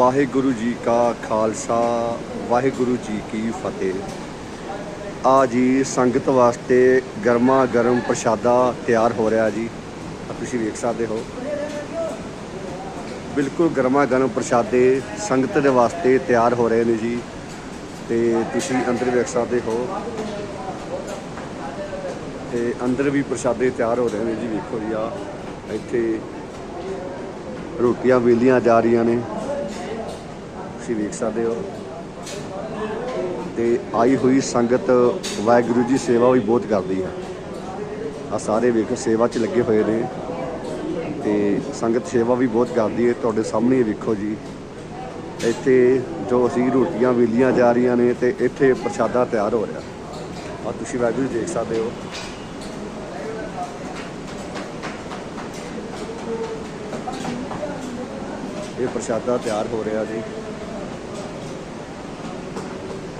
ਵਾਹਿਗੁਰੂ ਜੀ ਕਾ ਖਾਲਸਾ, ਵਾਹਿਗੁਰੂ ਜੀ ਕੀ ਫਤਿਹ। ਆ ਜੀ ਸੰਗਤ ਵਾਸਤੇ ਗਰਮਾ ਗਰਮ ਪ੍ਰਸ਼ਾਦਾ ਤਿਆਰ ਹੋ ਰਿਹਾ ਜੀ। ਤੁਸੀਂ ਵੇਖ ਸਕਦੇ ਹੋ। ਬਿਲਕੁਲ ਗਰਮਾ ਗਰਮ ਪ੍ਰਸ਼ਾਦੇ ਸੰਗਤ ਦੇ ਵਾਸਤੇ ਤਿਆਰ ਹੋ ਰਹੇ ਨੇ ਜੀ। ਤੇ ਤੁਸੀਂ ਅੰਦਰ ਵੇਖ ਸਕਦੇ ਹੋ। ਤੇ ਅੰਦਰ ਵੀ ਪ੍ਰਸ਼ਾਦੇ ਤਿਆਰ ਹੋ ਰਹੇ ਨੇ ਜੀ, ਵੇਖੋ ਜੀ ਆ ਇੱਥੇ ਰੋਟੀਆਂ ਵੇਲੀਆਂ ਜਾ ਰਹੀਆਂ ਨੇ। ਤੁਸੀਂ ਵੇਖ ਸਕਦੇ ਹੋ। ਤੇ ਆਈ ਹੋਈ ਸੰਗਤ ਵਾਹਿਗੁਰੂ ਜੀ ਸੇਵਾ ਵੀ ਬਹੁਤ ਕਰਦੀ ਹੈ। ਆ ਸਾਰੇ ਵੇਖੋ, ਸੇਵਾ 'ਚ ਲੱਗੇ ਹੋਏ ਨੇ। ਤੇ ਸੰਗਤ ਸੇਵਾ ਵੀ ਬਹੁਤ ਕਰਦੀ ਹੈ। ਤੁਹਾਡੇ ਸਾਹਮਣੇ ਵੇਖੋ ਜੀ। ਇੱਥੇ ਜੋ ਅਸੀਂ ਰੋਟੀਆਂ ਵੇਲੀਆਂ ਜਾ ਰਹੀਆਂ ਨੇ ਤੇ ਇੱਥੇ ਪ੍ਰਸ਼ਾਦਾ ਤਿਆਰ ਹੋ ਰਿਹਾ। ਆ ਤੁਸੀਂ ਵਾਹਿਗੁਰੂ ਜੀ ਦੇਖ ਸਕਦੇ ਹੋ। ਇਹ ਪ੍ਰਸ਼ਾਦਾ ਤਿਆਰ ਹੋ ਰਿਹਾ ਜੀ।